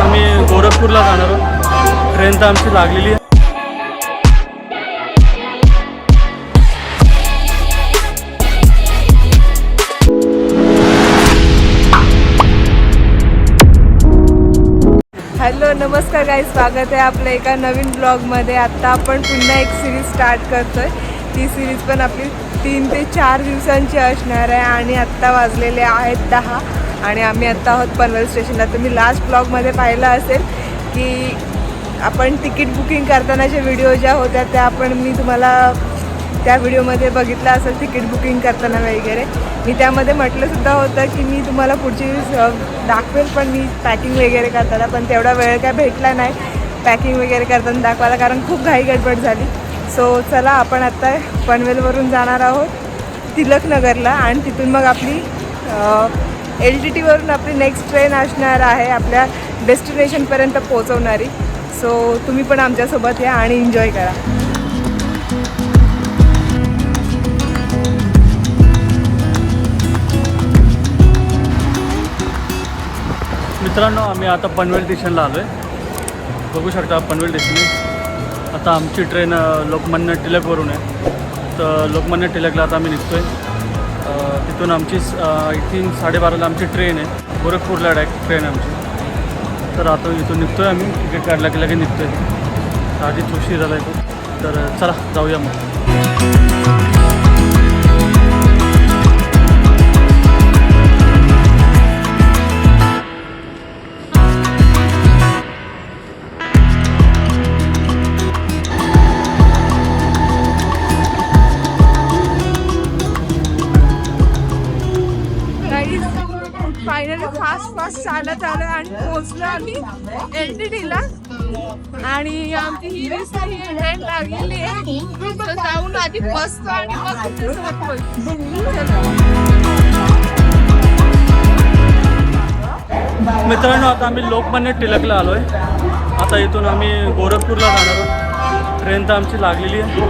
आम्ही गोरखपूरला जाणार आहोत ट्रेन तर आमची लागलेली आहे. हॅलो नमस्कार काही स्वागत आहे आपलं एका नवीन ब्लॉगमध्ये आत्ता आपण पुन्हा एक सिरीज स्टार्ट करतो आहे ती सिरीज पण आपली तीन ते चार दिवसांची असणार आहे आणि आत्ता वाजलेले आहेत दहा. आणि आम्ही आत्ता आहोत पनवेल स्टेशनला. तुम्ही लास्ट ब्लॉगमध्ये पाहिलं असेल की आपण तिकीट बुकिंग करतानाच्या व्हिडिओ ज्या होत्या त्या आपण मी तुम्हाला त्या व्हिडिओमध्ये बघितलं असेल तिकीट बुकिंग करताना वगैरे. मी त्यामध्ये म्हटलंसुद्धा होतं की मी तुम्हाला पुढची दाखवेल पण मी पॅकिंग वगैरे करताना पण तेवढा वेळ काय भेटला नाही पॅकिंग वगैरे करताना दाखवायला कारण खूप घाई गडबड झाली. सो चला आपण आत्ता पनवेलवरून जाणार आहोत तिलकनगरला आणि तिथून मग आपली एल टी टीवरून आपली नेक्स्ट ट्रेन असणार आहे आपल्या डेस्टिनेशनपर्यंत पोहोचवणारी. सो तुम्ही पण आमच्यासोबत या आणि एन्जॉय करा. मित्रांनो आम्ही आता पनवेल स्टेशनला आलो आहे बघू शकता पनवेल स्टेशन आता आमची ट्रेन लोकमान्य टिलकवरून आहे. तर लोकमान्य टिलकला आता आम्ही निघतो आहे तिथून आमची आय थिंक साडेबाराला आमची ट्रेन आहे. गोरखपूरला डायरेक्ट ट्रेन आमची. तर आता इथून निघतो आहे आम्ही. तिकीट काढला की लगेच निघतो आहे आधीच उशीर झाला आहे तर चला जाऊया मग. फास्ट फास्ट चालत आलो आणि पोहोचलं आम्ही एल टी डीला आणि आमची ही ट्रेन लागलेली आहे. तर जाऊन आधी बसतो आणि मग मित्रांनो आता आम्ही लोकमान्य टिळकला आलो आहे आता इथून आम्ही गोरखपूरला जाणार आहोत. ट्रेन तर आमची लागलेली आहे.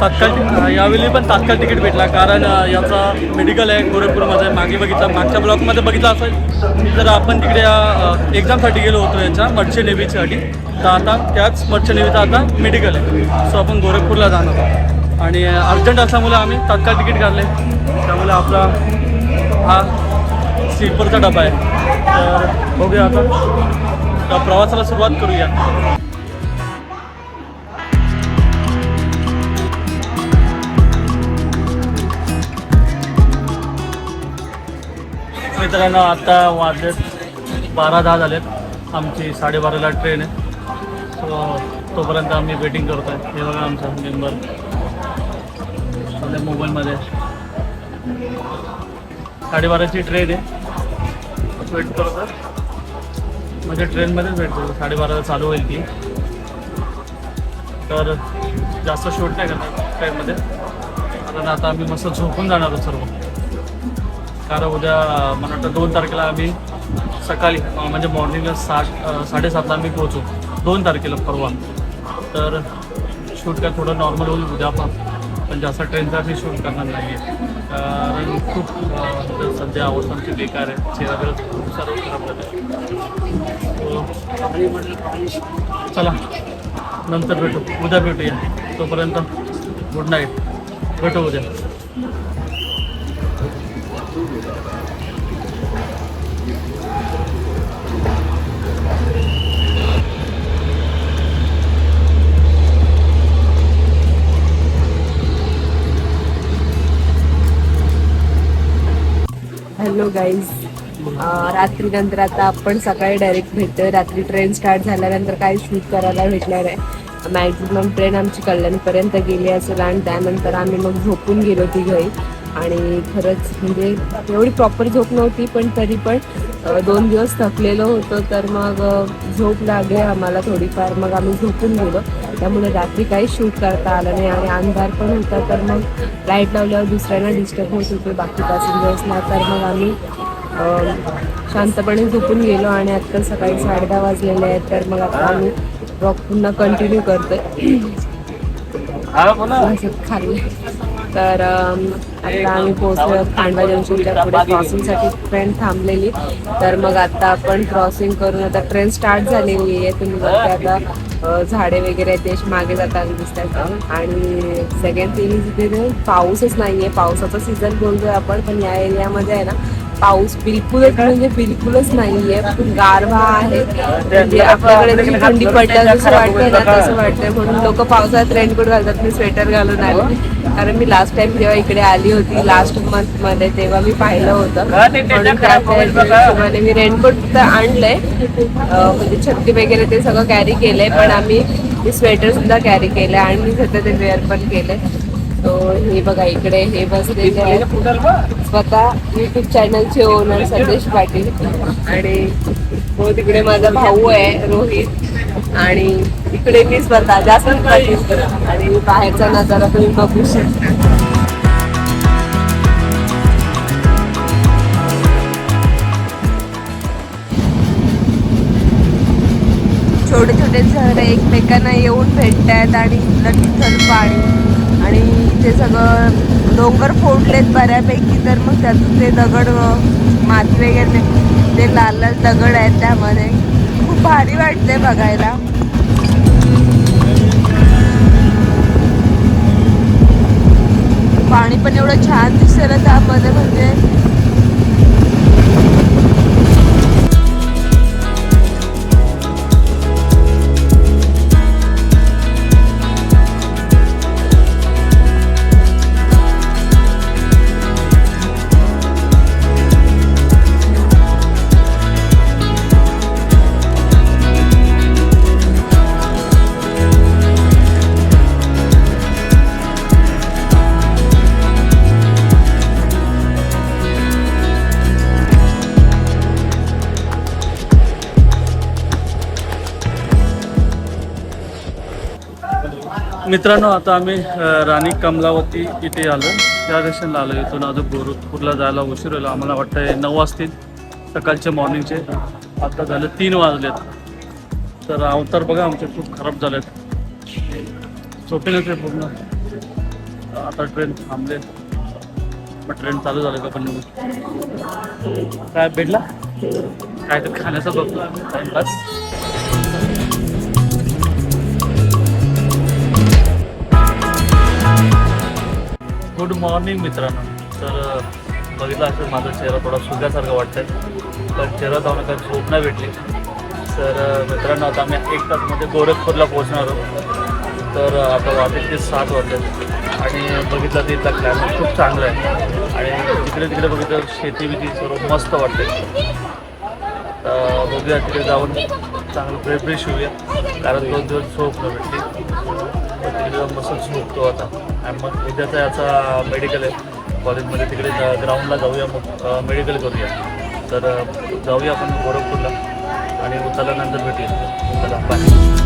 तात्काळ यावेळी पण तात्काळ तिकीट भेटला. कारण याचा मेडिकल आहे गोरखपूरमध्ये मागे बघितला मागच्या ब्लॉकमध्ये बघितला असेल तर आपण तिकडे एक्झामसाठी गेलो होतो याच्या मच्छी नेव्हीसाठी तर आता त्याच मच्छी नेव्हीचा आता मेडिकल आहे. सो आपण गोरखपूरला जाणार आहोत. आणि अर्जंट असल्यामुळे आम्ही तात्काळ तिकीट काढले त्यामुळे आपला हा स्लीपरचा डबा आहे. तर बघूया आता. प्रवासाला सुरुवात करूया. मित्रांनो आता वाजलेत बारा दहा झालेत. आमची साडेबाराला ट्रेन आहे. सो तोपर्यंत आम्ही वेटिंग करतो आहे हे बघा आमचा मेंबर आपल्या मोबाईलमध्ये साडेबाराची ट्रेन आहे. वेट करतो म्हणजे ट्रेनमध्येच वेट करतो साडेबाराला चालू होईल ती. तर जास्त शूट नाही करणार ट्रेनमध्ये कारण आता आम्ही मस्त झोपून जाणार आहोत सर्व. कारण उद्या मला वाटतं दोन तारखेला आम्ही सकाळी म्हणजे मॉर्निंगला सात साडेसातला आम्ही पोहोचू. दोन तारखेला परवा. तर शूट काय थोडं नॉर्मल होईल उद्या पण. पण जास्त ट्रेनचा आम्ही शूट करणार नाही आहे कारण खूप सध्या अवस्थांची बेकार आहे. चेहरा बिरा खूप सर्व खराब झालं हो. चला नंतर भेटू. उद्या भेटूया. तोपर्यंत गुड नाईट भेटू उद्या. हॅलो गाईज रात्रीनंतर आता आपण सकाळी डायरेक्ट भेटतोय. रात्री ट्रेन स्टार्ट झाल्यानंतर काही शूट करायला भेटणार आहे? मॅक्झिमम ट्रेन आमची कल्याणपर्यंत गेली असेल आणि त्यानंतर आम्ही मग झोपून गेलो तिघही आणि खरंच म्हणजे एवढी प्रॉपर झोप नव्हती पण तरी पण दोन दिवस थकलेलो होतो. तर मग झोप लागली आम्हाला थोडीफार. मग आम्ही झोपून गेलो. त्यामुळे रात्री काही शूट करता आलं नाही आणि अंधार पण होता. तर मग लाइट लावल्यावर दुसऱ्यांना डिस्टर्ब होत होते. बाकी पॅसेंजर्सना तर मग आम्ही शांतपणे झोपून गेलो आणि आत्ता सकाळी साडे दहा वाजलेले आहेत. तर मग आता आम्ही रॉक पुन्हा कंटिन्यू करतोय. आहे खाल्लं तर आता आम्ही पोहोचलो खांडवा जंक्शनच्या पुढे. क्रॉसिंगसाठी ट्रेन थांबलेली. तर मग आता आपण क्रॉसिंग करून आता ट्रेन स्टार्ट झालेली आहे. तुम्ही आता झाडे वगैरे आहेत ते अशी मागे जाताना दिसतात. आणि सेकंड थिंग इथे पाऊसच नाहीये. पावसाचा सीझन बोलतोय आपण पण या एरियामध्ये आहे ना पाऊस बिलकुलच म्हणजे बिलकुलच नाहीये गारवा आहे. म्हणजे आपल्याकडे जशी थंडी पडल्या जसं वाटतंय ना तसं वाटतंय. म्हणून लोक पावसाळ्यात रेनकोट घालतात. मी स्वेटर घालून आले. कारण मी लास्ट टाइम जेव्हा इकडे आली होती लास्ट मंथमध्ये तेव्हा मी पाहिलं होतं. म्हणून त्या त्या हिशोबाने मी रेनकोट तर आणलंय. म्हणजे छत्री वगैरे ते सगळं कॅरी केलंय पण आम्ही स्वेटर सुद्धा कॅरी केलंय. आणि मी सध्या ते वेअर पण केलंय. हे बघा इकडे हे बसले स्वतः युट्यूब चॅनलचे ओनर संदेश पाटील. आणि हो तिकडे माझा भाऊ आहे रोहित. आणि इकडे मी स्वतः जास्त आणि बाहेरचा नजारा तुम्ही बघू शकता. छोटे छोटे झरे एकमेकांना येऊन भेटत आहेत आणि इथलं तिथलं पाणी. आणि इथे सगळं डोंगर फोडलेत बऱ्यापैकी तर मग त्यातून ते दगड माती वगैरे ते लाल लाल दगड आहेत त्यामध्ये. खूप भारी वाटते बघायला. पाणी पण एवढं छान दिसतं ना त्यामध्ये म्हणजे मित्रांनो आता आम्ही राणी कमलावती इथे आलो. त्या स्टेशनला आलो इथून. अजून गोरखपूरला जायला उशीर होईल. आम्हाला वाटतं नऊ वाजतील सकाळचे मॉर्निंगचे आता झाले तीन वाजलेत. तर अवतार बघा आमचे खूप खराब झालेत. झोपेनच आहे पूर्ण. आता ट्रेन थांबले. मग ट्रेन चालू झालं का पण काय भेटला? काय तर खाण्याचा बघतो टाइमपास गुड मॉर्निंग मित्रांनो. तर बघितलं असेल माझा चेहरा थोडा सुग्यासारखा वाटतंय पण चेहरा जाऊन काही झोप नाही भेटली. तर मित्रांनो आता आम्ही एक तासमध्ये गोरखपूरला पोहोचणार आहोत. तर आता वाटेल ते सात वाजले. आणि बघितलं तर इथला क्लायमेट खूप चांगलं आहे. आणि तिकडे तिकडे बघितलं शेती बिती सर्व मस्त वाटते. बघूया तिकडे जाऊन चांगलं फ्रेश फ्रेश होऊया कारण दोन दिवस झोप न भेटली. तर मसल्स जाऊन आता. आणि मग उद्याचा याचा मेडिकल आहे. कॉलेजमध्ये तिकडे ग्राउंडला जाऊया मग मेडिकल करूया. तर जाऊया आपण गोरखपूरला आणि उतरल्यानंतर भेटूया. चला बाय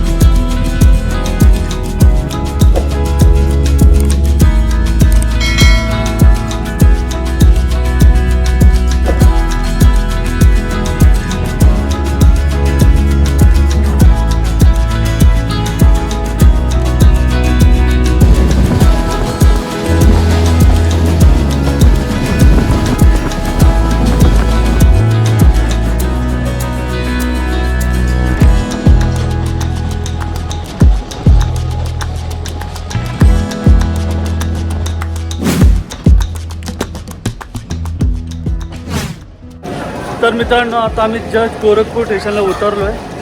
तर मित्रांनो आता आम्ही जस्ट गोरखपूर स्टेशनला उतरलो आहे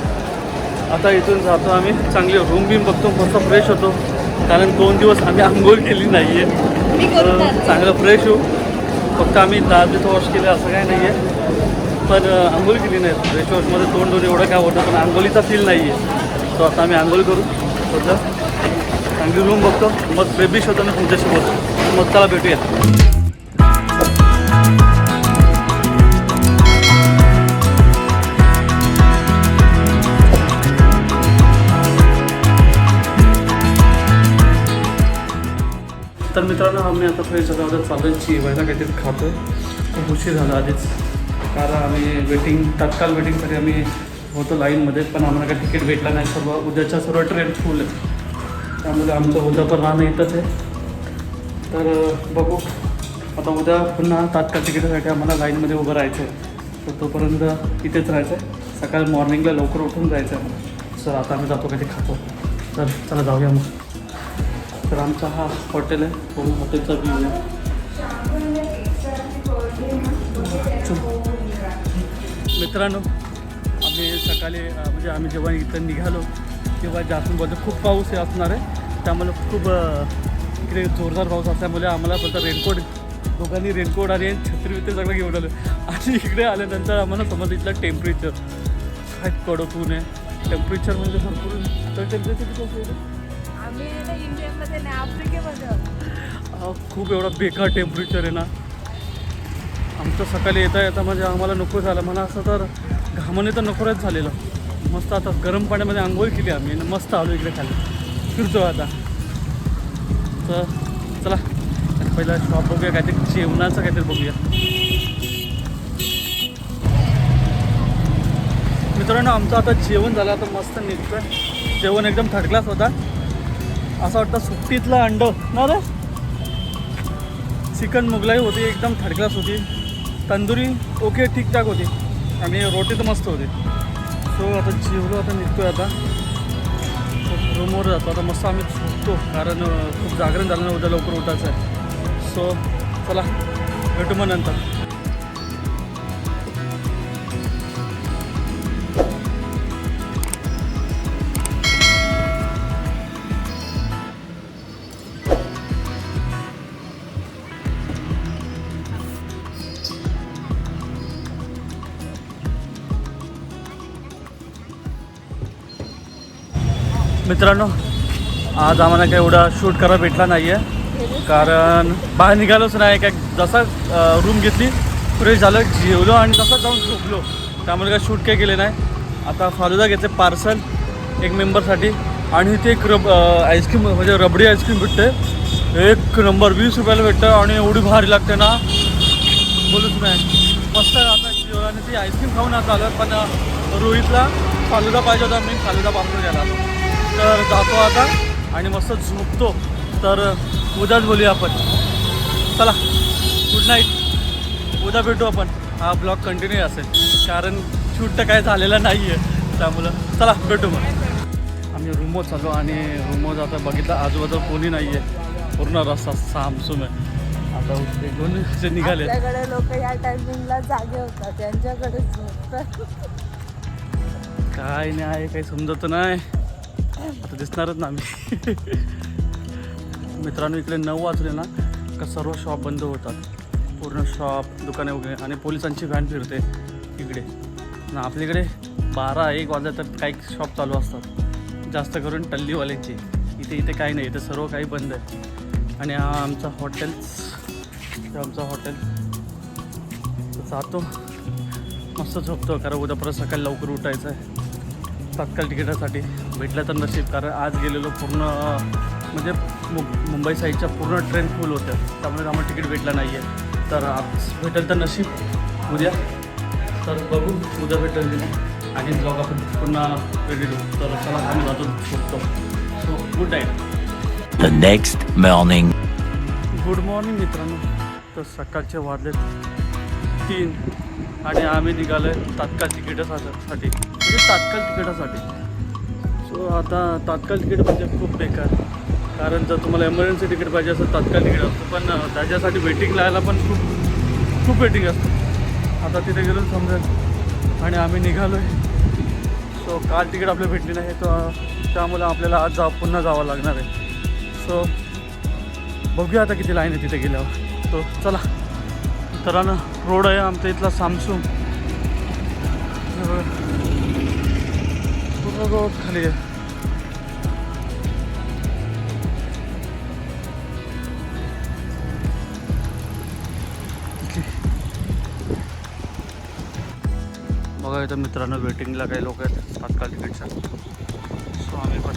आता इथून जातो आम्ही. चांगली रूम बिम बघतो मस्त फ्रेश होतो. कारण दोन दिवस आम्ही आंघोळ केली नाही आहे चांगलं फ्रेश होऊ. फक्त आम्ही दात वॉश केले असं काय नाही आहे पण आंघोळ केली नाही. फ्रेश वॉशमध्ये तोंड दोन एवढं काय होतं पण आंघोळीचा फील नाही आहे तो आता आम्ही आंघोळ करू. होतं चांगली रूम बघतो. मग बेबीश होतं ना तुमच्याशी बोलतो मग त्याला भेटूया. तर मित्रांनो आम्ही आता फ्रेंडच्या गावात चालू चिवायला काहीतरी खातो. खूप उशीर झाला आधीच. कारण आम्ही वेटिंग तत्काल वेटिंगसाठी आम्ही होतो लाईनमध्ये पण आम्हाला काही तिकीट भेटला नाही. सर्व उद्याच्या सर्व ट्रेन फुल आहे त्यामुळे आमचं उद्या पण राहणं येतच आहे. तर बघू. आता उद्या पुन्हा तात्काळ तिकिटासाठी आम्हाला लाईनमध्ये उभं राहायचं आहे तर तोपर्यंत इथेच राहायचं आहे सकाळी मॉर्निंगला लवकर उठून जायचं आहे सर आता आम्ही जातो कधी खातो. तर चला जाऊया मग. तर आमचा हा हॉटेल आहे. पूर्ण हॉटेलचा व्ह्यू आहे. मित्रांनो आम्ही सकाळी म्हणजे आम्ही जेव्हा इथं निघालो तेव्हा जास्त बोलतो खूप पाऊस हे असणार आहे. त्यामुळे खूप इकडे जोरदार पाऊस असल्यामुळे आम्हाला बोलतं रेनकोट दोघांनी रेनकोट आणि छत्री वित्री सगळं घेऊन आलं. आणि इकडे आल्यानंतर आम्हाला समज इथलं टेम्परेचर काय कडक ऊन आहे. टेम्परेचर म्हणजे भरपूर तर टेम्परेचर किती खूप एवढा बेकार टेम्परेचर आहे ना. आमचं सकाळी येता येता म्हणजे आम्हाला नको झालं. मला असं तर घामाने तर नकोच झालेलं. मस्त आता गरम पाण्यामध्ये आंघोळ केली आम्ही मस्त आलो इकडे खाली. फिरतो आता. तर चला पहिला शॉप बघूया काहीतरी जेवणाचं काहीतरी बघूया. मित्रांनो आमचं आता जेवण झालं. आता मस्त निघतोय. जेवण एकदम थर्ड क्लास होता. असं वाटतं सुट्टीतलं अंड. ना रे? चिकन मुगलाई होती एकदम थर्ड क्लास होती. तंदुरी ओके ठीकठाक होती. आणि रोटी तर मस्त होती. सो आता जेवलो आता निघतोय आता. रूमवर जातो. आता मस्त आम्ही झोपतो कारण खूप जागरण झालं ना उद्या लवकर उठायचं आहे. सो चला भेटू मग नंतर. मित्रांनो आज आम्हाला काही एवढा शूट करायला भेटला नाही आहे कारण बाहेर निघालोच नाही काय जसा रूम घेतली फ्रेश झालं जेवलो आणि तसं जाऊन झोपलो. त्यामुळे काय शूट काही केले नाही. आता फालुदा घेते पार्सल एक मेंबरसाठी आणि इथे एक रब आईस्क्रीम म्हणजे रबडी आईस्क्रीम भेटते. एक नंबर वीस रुपयाला भेटतं आणि एवढी भारी लागते ना. बोलूच नाही. मस्त आता जेवणाने आणि ती आईस्क्रीम खाऊन आता आलं पण रोहितला फालुदा पाहिजे होता मी फालुदा पापड घ्यायला आलो तर जातो आता आणि मस्त झोपतो. तर उद्याच बोलूया आपण. चला गुड नाईट उद्या भेटू आपण. हा ब्लॉग कंटिन्यू असेल. कारण शूट तर काय झालेलं नाही आहे त्यामुळं चला भेटू मग. आम्ही रूमवर चाललो आणि रूमवर आता बघितलं आजूबाजूला कोणी नाही आहे पूर्ण रस्ता सामसूम आहे. आता ते दोन जे निघाले. लोक या टायमिंगला जागे होतात. त्यांच्याकडे काय नाही काही समजत नाही. आता दिसणारच ना आम्ही. मित्रांनो इकडे नऊ वाजले ना का सर्व शॉप बंद होतात. पूर्ण शॉप दुकाने वगैरे आणि पोलिसांची व्हॅन फिरते इकडे. ना आपल्याकडे बारा एक वाजल्या तर काही शॉप चालू असतात. जास्त करून टल्लीवाल्यांची. इथे इथे काही नाही इथे सर्व काही बंद आहे. आणि हा आमचा हॉटेल्स आमचं हॉटेल जातो. मस्त झोपतो कारण उद्या परत सकाळी लवकर उठायचं आहे. तात्काळ तिकिटासाठी. भेटलं तर नशीब कारण आज गेलेलो पूर्ण म्हणजे मु मुंबई साईडच्या पूर्ण ट्रेन फुल होत्या. त्यामुळे आम्हाला तिकीट भेटलं नाही आहे तर आज भेटेल तर नशीब. उद्या तर बघू. उद्या भेटेल की नाही आणि ब्लॉग आपण पुन्हा रेडी देऊ तर चला आम्ही जातो झोपतो so good night The next morning. Good morning मित्रांनो. तर सकाळचे वाजलेत तीन. आणि आम्ही निघालो आहे तात्काळ तिकिटासाठी. म्हणजे तात्काळ तिकिटासाठी. सो आता तात्काळ तिकीट म्हणजे खूप बेकार. कारण जर तुम्हाला एमर्जन्सी तिकीट पाहिजे असेल तात्काळ तिकीट असतं. पण त्याच्यासाठी वेटिंग लावायला पण खूप खूप वेटिंग असतं. आता तिथे गेलो समजेल. आणि आम्ही निघालो आहे सो काल तिकीट आपल्याला भेटली नाही. तर त्यामुळे आपल्याला आज जा पुन्हा जावं लागणार आहे. सो बघूया आता किती लाईन आहे तिथे गेल्यावर. तो चला. तर ना रोड आहे आमच्या इथला सामसूम हे खाली. आहे बघा इथं मित्रांनो वेटिंगला काही लोक आहेत तात्काळ तिकीटच्या सो आम्ही पण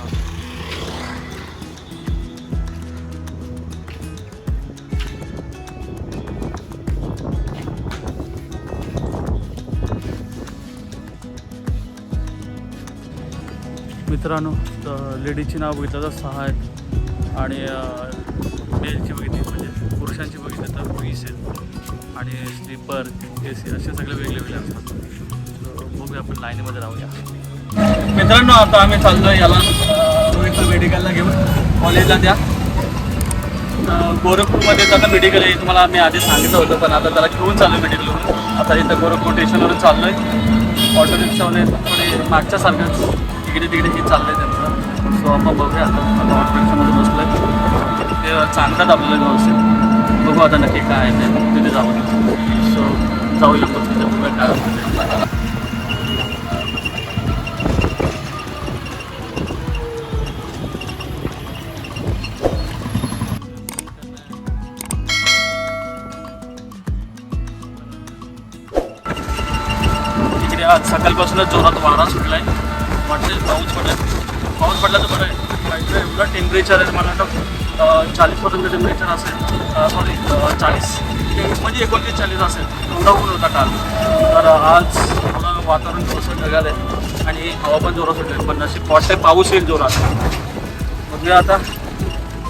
मित्रांनो तर लेडीजची नाव बघितलं तर सहा आहेत. आणि मेलची बघितली म्हणजे पुरुषांची बघितली तर आहेत. आणि स्लीपर ए सी असे सगळे वेगळे वेगळे असतात बघूया आपण लाईनीमध्ये राहूया. मित्रांनो आता आम्ही चाललो आहे याला रोहितला मेडिकलला घेऊन कॉलेजला द्या. गोरखपूरमध्ये त्याला मेडिकल आहे तुम्हाला आम्ही आधी सांगितलं होतं पण आता त्याला घेऊन चाललो मेडिकलवरून आता इथं गोरखपूर स्टेशनवरून चाललो आहे ऑटो रिक्षावाले थोडे मागच्या सारखंच इकडे तिकडे हे चाललं आहे त्यांचं. सो आपण बघूया आता. आता ऑटो रिक्षामध्ये बसलो आहे ते सांगतात आपल्याला व्यवस्थित. बघू आता नक्की काय आहे ते. तिथे जाऊ सो जाऊ पण तिथे. बघूया काय सकाळपासूनच जोरात वारा सुटला आहे वाटते पाऊस पडला पाऊस पडला तर बरं आहे. काहीतरी एवढं टेम्परेचर आहे मला वाटतं चाळीसपर्यंत टेम्परेचर असेल. सॉरी चाळीस. म्हणजे एकोणतीस चाळीस असेल. एवढा ऊन होता काल. तर आज थोडं वातावरण थोडंसं ढगाल आहे आणि हवा पण जोरात होते पण नशीब वाटतंय पाऊस येईल जोरात. म्हणजे आता.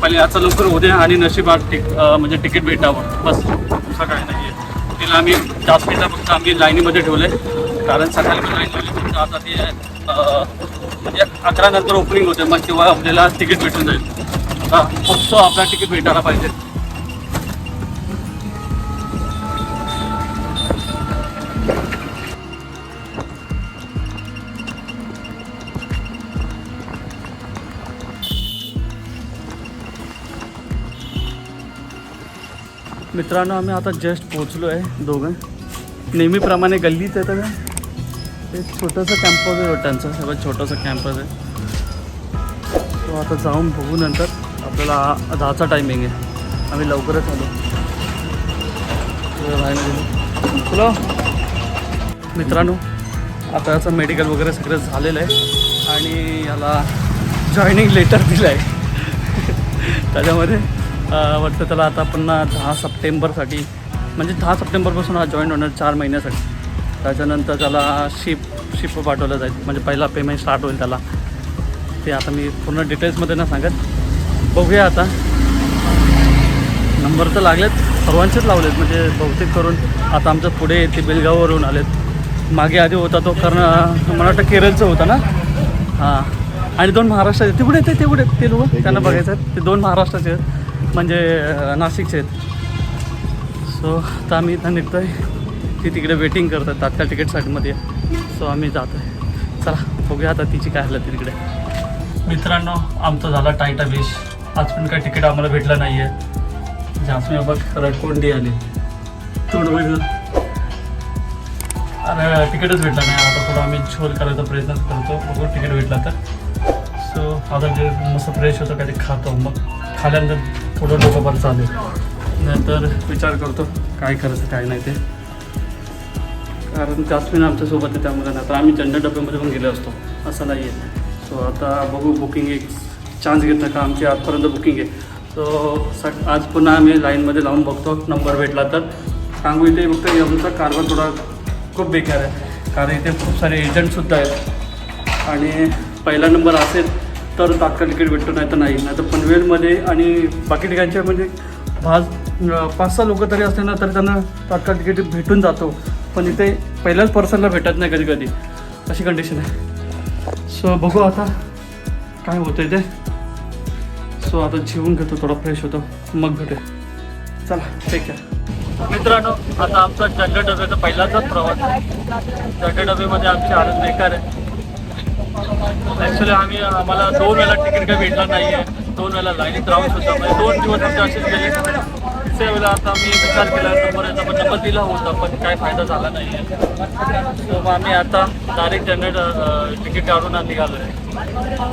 पहिले आता लवकर उद्या आणि नशिबात टिक म्हणजे तिकीट भेटावं. बस दुसरं काही नाही आहे तिला आम्ही जास्मिनला फक्त आम्ही लाईनीमध्ये ठेवलं आहे कारण सकाळी पण लाईन ठेवली फक्त आता ते अकरा नंतर ओपनिंग होते मग तेव्हा आपल्याला तिकीट भेटून जाईल. आता फक्त आपला तिकीट भेटायला पाहिजे. मित्रांनो आम्ही आता जस्ट पोहोचलो आहे दोघं. नेहमीप्रमाणे गल्लीत येतं का एक छोटंसं कॅम्पस आहे वाटांचं सगळं छोटंसं कॅम्पस आहे. तो आता जाऊन बघू नंतर. आपल्याला दहाचा टायमिंग आहे. आम्ही लवकरच आलो. तुला मित्रांनो आता याचं मेडिकल वगैरे सगळं झालेलं आहे. आणि याला जॉईनिंग लेटर दिलं आहे त्याच्यामध्ये वाटतं त्याला आता पुन्हा दहा सप्टेंबरसाठी म्हणजे दहा सप्टेंबरपासून हा जॉईन होणार चार महिन्यासाठी. त्याच्यानंतर त्याला शिप शिप पाठवलं जाईल. म्हणजे पहिला पेमेंट स्टार्ट होईल त्याला. ते आता मी पूर्ण डिटेल्समध्ये नाही सांगत. बघूया आता. नंबर तर लागलेत. सर्वांचेच लावलेत. म्हणजे बहुतेक करून आता आमच्या पुढे ते बेलगाववरून आलेत. मागे आधी होता तो कारण मला वाटतं केरळचं होता ना? हां. आणि दोन महाराष्ट्राचे. ते कुठे आहेत ते? लोक? त्यांना बघायचं आहेत. ते दोन महाराष्ट्राचे आहेत. म्हणजे नाशिकचे आहेत. सो आता आम्ही इथं निघतो आहे ती तिकडे वेटिंग करतात तात्काळ तिकीटसाठीमध्ये सो आम्ही जातो आहे चला बघूया आता तिची काय हालत तिकडे. मित्रांनो आमचा झाला टायटा बीच आज पण काय तिकीट आम्हाला भेटलं नाही आहे जास्मी बघ रडकोंडी आली. तोंड बघ. अरे तिकीटच भेटलं नाही. आता थोडं आम्ही झोल करायचा प्रयत्न करतो. बघू तिकीट भेटला तर. सो आता जे मस्त फ्रेश होतं काही खातो. मग खाल्यानंतर थोडं डोकं बरं चालेल. नाहीतर विचार करतो काय करायचं काय नाही ते. कारण जास्मिन आमच्यासोबत आहे त्यामुळे नाही तर आम्ही जनरल डब्यामध्ये पण गेलो असतो. असं नाही आहे. सो आता बघू बुकिंग एक चान्स घेतलं का? आमची आजपर्यंत बुकिंग आहे. सो सग आज पुन्हा आम्ही लाईनमध्ये लावून बघतो. नंबर भेटला तर. सांगू इथे फक्त आमचा कारभार थोडा खूप बेकार आहे. कारण इथे खूप सारे एजंटसुद्धा आहेत. आणि पहिला नंबर असेल तर तात्काळ तिकीट भेटतो नाही तर नाही. नाही तर पनवेलमध्ये आणि बाकी ठिकाणच्या म्हणजे पाच पाच सहा लोक तरी असले ना तर त्यांना तात्काळ तिकीट भेटून जातो. पण इथे पहिल्याच पर्सनला भेटत नाही कधी कधी. अशी कंडिशन आहे. सो बघू आता काय होतं ते. सो आता जेवून घेतो थोडा फ्रेश होतो. मग भेटू चला ठीक आहे मित्रांनो आता आमचा जनरल डबेचा पहिलाचाच प्रवास आहे. जनरल डब्यामध्ये आमची हालत बेकार आहे ॲक्च्युली आम्ही आम्हाला दोन वेळा तिकीट काही भेटला नाही आहे दोन वेळा लाईनीत राहून सुद्धा. म्हणजे दोन दिवस आमचे असेच गेले. सेवेला वेळेला आता आम्ही विचार केला नंबर याचा पण नंबर दिला होता पण काय फायदा झाला नाही. आहे सो मग आम्ही आता डायरेक्ट जनरल तिकीट काढून निघालो आहे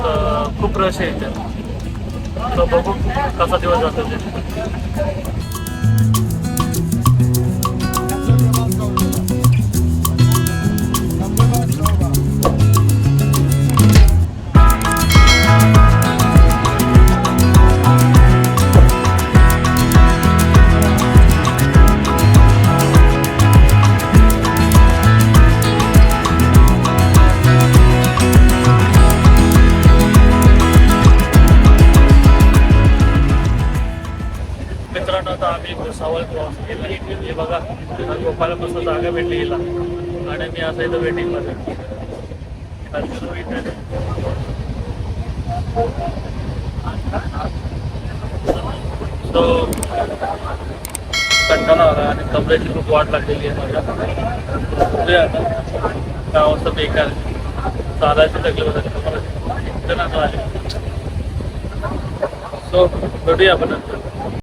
तर खूप रश आहे इथे. तर बघू कसा दिवस जातो ते. गोपालापासून जागा भेटली गेला आणि मी असं इथं वेटिंगमध्ये सो कंटाळा आला आणि कमरेची खूप वाट लागलेली आहे माझ्या. आता काय वाजता बेकार चालायचं चालायची तकलीफ होती मला आले. सो भेटूया आपण नंतर.